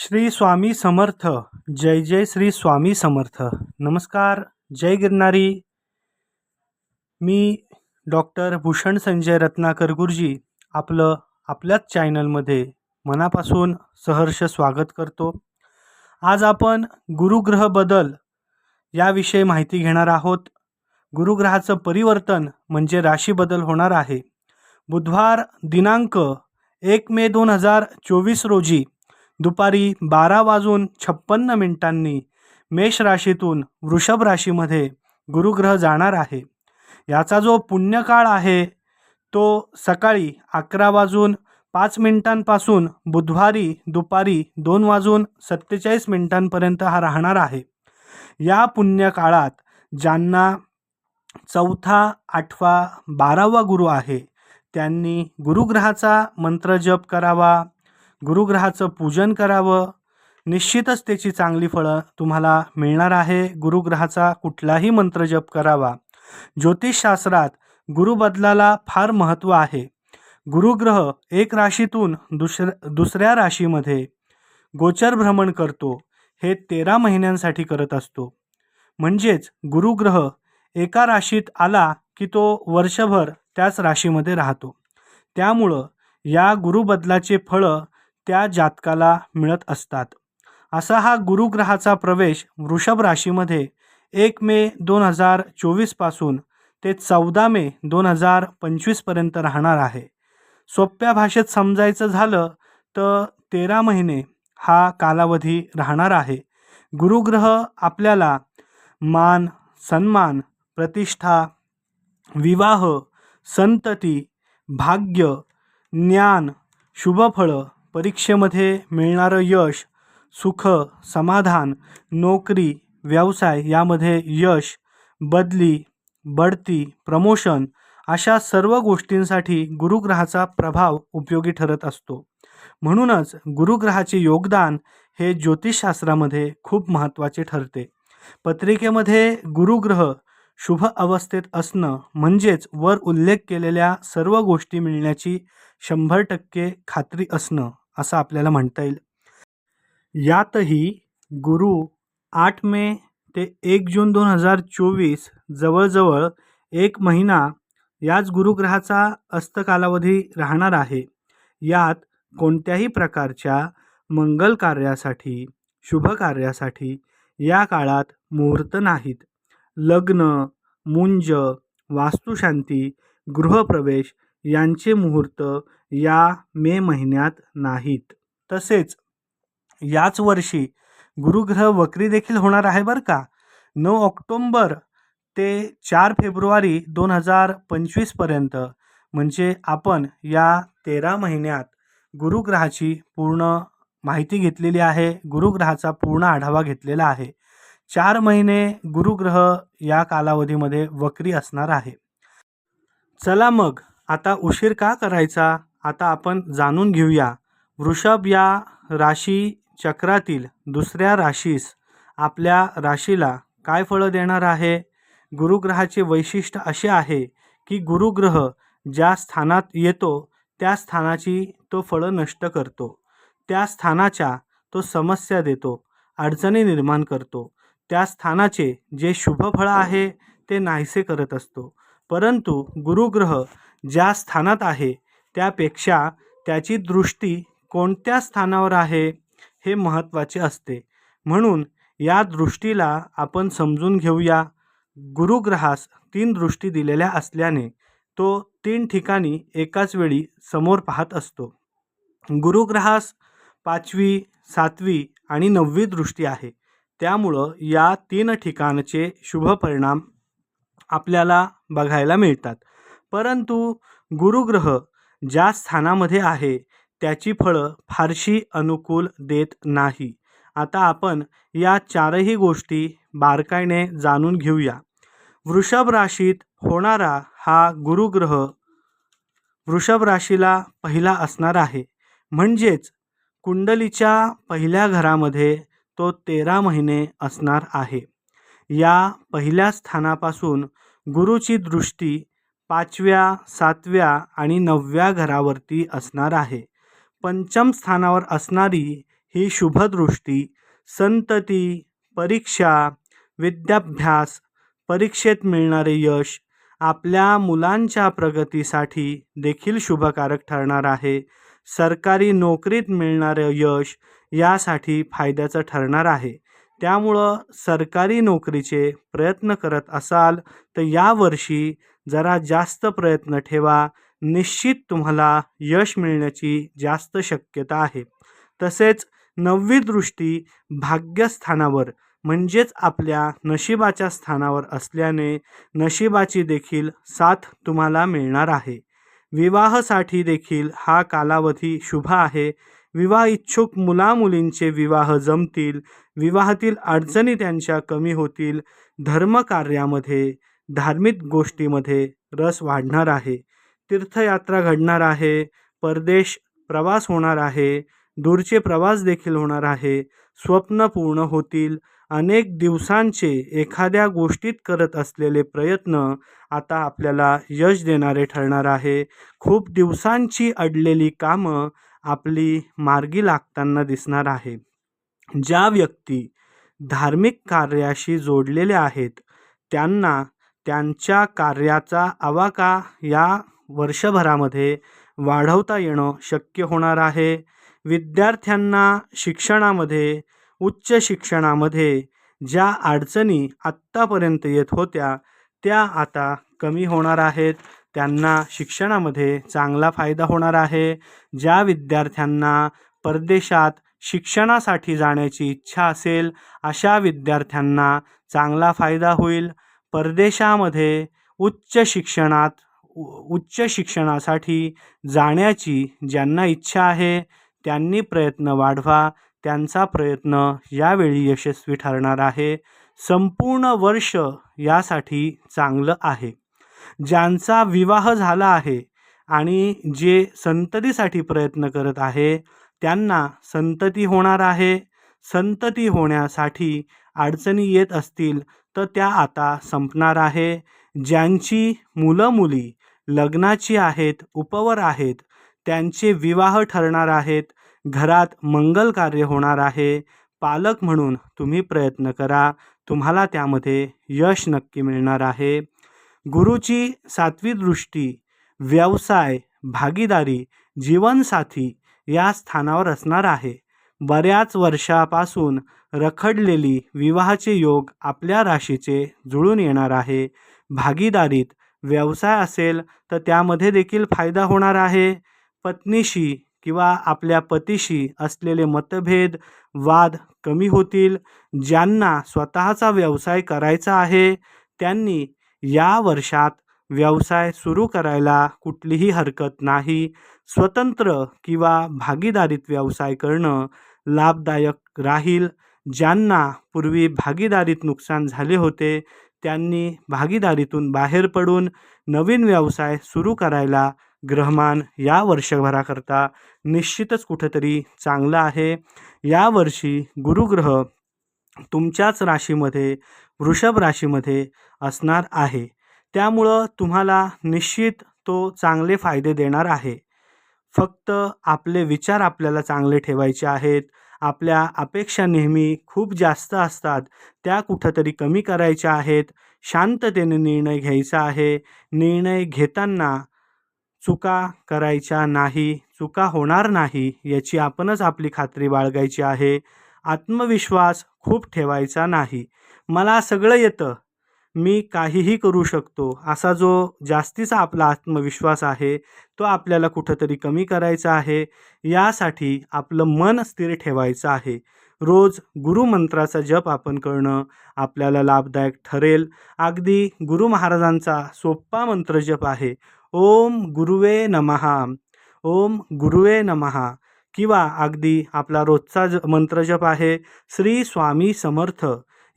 श्री स्वामी समर्थ. जय जय श्री स्वामी समर्थ. नमस्कार. जय गिरणारी मी डॉक्टर भूषण संजय रत्नाकर गुरुजी आपलं आपल्याच चॅनलमध्ये मनापासून सहर्ष स्वागत करतो. आज आपण गुरुग्रह बदल याविषयी माहिती घेणार आहोत. गुरुग्रहाचं परिवर्तन म्हणजे राशी बदल होणार आहे. बुधवार दिनांक एक मे दोन हजार चोवीस रोजी दुपारी बारा वाजून छप्पन्न मिनिटांनी मेष राशीतून वृषभ राशीमध्ये गुरुग्रह जाणार आहे. याचा जो पुण्यकाळ आहे तो सकाळी अकरा वाजून पाच मिनिटांपासून बुधवारी दुपारी दोन वाजून सत्तेचाळीस मिनिटांपर्यंत हा राहणार आहे. या पुण्यकाळात ज्यांना चौथा आठवा बारावा गुरु आहे त्यांनी गुरुग्रहाचा मंत्र जप करावा गुरुग्रहाचं पूजन करावं. निश्चितच त्याची चांगली फळं तुम्हाला मिळणार आहे. गुरुग्रहाचा कुठलाही मंत्र जप करावा. ज्योतिषशास्त्रात गुरुबदलाला फार महत्त्व आहे. गुरुग्रह एक राशीतून दुसर दुसऱ्या राशीमध्ये गोचर भ्रमण करतो. हे तेरा महिन्यांसाठी करत असतो. म्हणजेच गुरुग्रह एका राशीत आला की तो वर्षभर त्याच राशीमध्ये राहतो. त्यामुळं या गुरुबदलाचे फळं त्या जातकाला मिळत असतात. असा हा गुरुग्रहाचा प्रवेश वृषभ राशीमध्ये एक मे दोन हजार चोवीसपासून ते चौदा मे दोन हजार पंचवीसपर्यंत राहणार आहे. सोप्या भाषेत समजायचं झालं तर तेरा महिने हा कालावधी राहणार आहे. गुरुग्रह आपल्याला मान सन्मान प्रतिष्ठा विवाह संतती भाग्य ज्ञान शुभफळं परीक्षेमध्ये मिळणारं यश सुख समाधान नोकरी व्यवसाय यामध्ये यश बदली बढती प्रमोशन अशा सर्व गोष्टींसाठी गुरुग्रहाचा प्रभाव उपयोगी ठरत असतो. म्हणूनच गुरुग्रहाचे योगदान हे ज्योतिषशास्त्रामध्ये खूप महत्त्वाचे ठरते. पत्रिकेमध्ये गुरुग्रह शुभ अवस्थेत असणं म्हणजेच वर उल्लेख केलेल्या सर्व गोष्टी मिळण्याची शंभर टक्के खात्री असणं. असं आपल्याला म्हणता येईल. यातही गुरु आठ मे ते एक जून दोन हजार चोवीस जवळजवळ एक महिना याच गुरुग्रहाचा अस्तकालावधी राहणार आहे. यात कोणत्याही प्रकारच्या मंगल कार्यासाठी शुभ कार्यासाठी या काळात मुहूर्त नाहीत. लग्न मुंज वास्तुशांती गृहप्रवेश यांचे मुहूर्त या मे महिन्यात नाहीत. तसेच याच वर्षी गुरुग्रह वक्री देखील होणार आहे बरं का? नऊ ऑक्टोंबर ते चार फेब्रुवारी दोन हजार पंचवीसपर्यंत म्हणजे आपण या तेरा महिन्यात गुरुग्रहाची पूर्ण माहिती घेतलेली आहे. गुरुग्रहाचा पूर्ण आढावा घेतलेला आहे. चार महिने गुरुग्रह या कालावधीमध्ये वक्री असणार आहे. चला मग आता उशीर का करायचा? आता आपण जाणून घेऊया. वृषभ या राशी चक्रातील दुसऱ्या राशीस आपल्या राशीला काय फळं देणार आहे? गुरुग्रहाचे वैशिष्ट्य असे आहे की गुरुग्रह ज्या स्थानात येतो त्या स्थानाची तो फळं नष्ट करतो. त्या स्थानाच्या तो समस्या देतो अडचणी निर्माण करतो. त्या स्थानाचे जे शुभफळ आहे ते नाहीसे करत असतो. परंतु गुरुग्रह ज्या स्थानात आहे त्यापेक्षा त्याची दृष्टी कोणत्या स्थानावर आहे हे महत्त्वाचे असते. म्हणून या दृष्टीला आपण समजून घेऊया. गुरुग्रहास तीन दृष्टी दिलेल्या असल्याने तो तीन ठिकाणी एकाच वेळी समोर पाहत असतो. गुरुग्रहास पाचवी सातवी आणि नववी दृष्टी आहे. त्यामुळं या तीन ठिकाणचे शुभ परिणाम आपल्याला बघायला मिळतात. परंतु गुरुग्रह ज्या स्थानामध्ये आहे त्याची फळं फारशी अनुकूल देत नाही. आता आपण या चारही गोष्टी बारकाईने जाणून घेऊया. वृषभ राशीत होणारा हा गुरुग्रह वृषभ राशीला पहिला असणार आहे. म्हणजेच कुंडलीच्या पहिल्या घरामध्ये तो तेरा महिने असणार आहे. या पहिल्या स्थानापासून गुरुची दृष्टी पाचव्या सातव्या आणि नवव्या घरावरती असणार आहे. पंचम स्थानावर असणारी ही शुभदृष्टी संतती परीक्षा विद्याभ्यास परीक्षेत मिळणारे यश आपल्या मुलांच्या प्रगतीसाठी देखील शुभकारक ठरणार आहे. सरकारी नोकरीत मिळणारं यश यासाठी फायद्याचं ठरणार आहे. त्यामुळं सरकारी नोकरीचे प्रयत्न करत असाल तर यावर्षी जरा जास्त प्रयत्न ठेवा. निश्चित तुम्हाला यश मिळण्याची जास्त शक्यता आहे. तसेच नववी दृष्टी भाग्यस्थानावर म्हणजेच आपल्या नशिबाच्या स्थानावर असल्याने नशिबाची देखील साथ तुम्हाला मिळणार आहे. विवाहासाठी देखील हा कालावधी शुभ आहे. विवाह इच्छुक मुलामुलींचे विवाह जमतील. विवाहातील अडचणी त्यांच्या कमी होतील. धर्मकार्यामध्ये धार्मिक गोष्टीमध्ये रस वाढणार आहे. तीर्थयात्रा घडणार आहे. परदेश प्रवास होणार आहे. दूरचे प्रवास देखील होणार आहे. स्वप्न पूर्ण होतील. अनेक दिवसांचे एखाद्या गोष्टीत करत असलेले प्रयत्न आता आपल्याला यश देणारे ठरणार आहे. खूप दिवसांची अडलेली कामं आपली मार्गी लागताना दिसणार आहे. ज्या व्यक्ती धार्मिक कार्याशी जोडलेल्या आहेत त्यांना त्यांच्या कार्याचा आवाका या वर्षभरामध्ये वाढवता येणं शक्य होणार आहे. विद्यार्थ्यांना शिक्षणामध्ये उच्च शिक्षणामध्ये ज्या अडचणी आत्तापर्यंत येत होत्या त्या आता कमी होणार आहेत. त्यांना शिक्षणामध्ये चांगला फायदा होणार आहे. ज्या विद्यार्थ्यांना परदेशात शिक्षणासाठी जाण्याची इच्छा असेल अशा विद्यार्थ्यांना चांगला फायदा होईल. परदेशामध्ये उच्च शिक्षणात उ- उच्च शिक्षणासाठी जाण्याची ज्यांना इच्छा आहे त्यांनी प्रयत्न वाढवा. त्यांचा प्रयत्न यावेळी यशस्वी ठरणार आहे. संपूर्ण वर्ष यासाठी चांगलं आहे. ज्यांचा विवाह झाला आहे आणि जे संततीसाठी प्रयत्न करत आहे त्यांना संतती होणार आहे. संतती होण्यासाठी अडचणी येत असतील तर त्या आता संपणार आहे. ज्यांची मुलं मुली लग्नाची आहेत उपवर आहेत त्यांचे विवाह ठरणार आहेत घरात मंगल कार्य होणार आहे. पालक म्हणून तुम्ही प्रयत्न करा. तुम्हाला त्यामध्ये यश नक्की मिळणार आहे. गुरुची सातवी दृष्टी व्यवसाय भागीदारी जीवनसाथी या स्थानावर असणार आहे. बऱ्याच वर्षापासून रखडलेली विवाहाचे योग आपल्या राशीचे जुळून येणार आहे. भागीदारीत व्यवसाय असेल तर त्यामध्ये देखील फायदा होणार आहे. पत्नीशी किंवा आपल्या पतीशी असलेले मतभेद वाद कमी होतील. ज्यांना स्वतःचा व्यवसाय करायचा आहे त्यांनी या वर्षात व्यवसाय सुरू करायला कुठलीही हरकत नाही. स्वतंत्र किंवा भागीदारीत व्यवसाय करणं लाभदायक राहील. ज्यांना पूर्वी भागीदारीत नुकसान झाले होते त्यांनी भागीदारीतून बाहेर पडून नवीन व्यवसाय सुरू करायला ग्रहमान या वर्षभराकरता निश्चितच कुठंतरी चांगलं आहे. यावर्षी गुरुग्रह तुमच्याच राशीमध्ये वृषभ राशीमध्ये असणार आहे. त्यामुळं तुम्हाला निश्चित तो चांगले फायदे देणार आहे. फक्त आपले विचार आपल्याला चांगले ठेवायचे आहेत. आपल्या अपेक्षा नेहमी खूप जास्त असतात. त्या कुठंतरी कमी करायच्या आहेत. शांततेने निर्णय घ्यायचा आहे. निर्णय घेताना चुका करायच्या नाही चुका होणार नाही याची आपणच आपली खात्री बाळगायची आहे. आत्मविश्वास खूप ठेवायचा नाही. मला सगळं येतं. मी काहीही करू शकतो असा जो जास्तीचा आपला आत्मविश्वास आहे तो आपल्याला कुठंतरी कमी करायचा आहे यासाठी आपलं मन स्थिर ठेवायचं आहे. रोज गुरुमंत्राचा जप आपण करणं आपल्याला लाभदायक ठरेल. अगदी गुरु महाराजांचा सोप्पा मंत्र जप आहे ओम गुरुवे नमहा ओम गुरुवे नमहा किंवा अगदी आपला रोजचा ज मंत्रजप आहे श्री स्वामी समर्थ.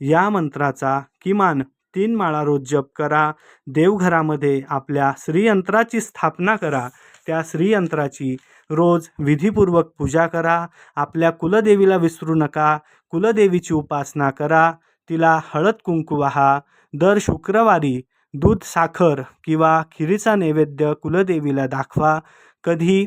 या मंत्राचा किमान तीन माळा रोज जप करा. देवघरामध्ये आपल्या श्रीयंत्राची स्थापना करा. त्या श्रीयंत्राची रोज विधीपूर्वक पूजा करा. आपल्या कुलदेवीला विसरू नका. कुलदेवीची उपासना करा. तिला हळद कुंकू वाहा. दर शुक्रवारी दूध साखर किंवा खिरीचा नैवेद्य कुलदेवीला दाखवा. कधी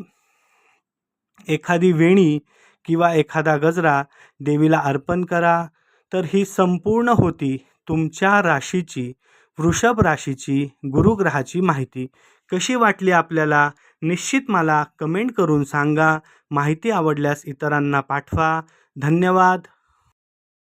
एखादी वेणी किंवा एखादा गजरा देवीला अर्पण करा. तर ही संपूर्ण होती तुमच्या राशीची वृषभ राशीची गुरुग्रहाची माहिती कशी वाटली आपल्याला? निश्चित मला कमेंट करून सांगा. माहिती आवडल्यास इतरांना पाठवा. धन्यवाद.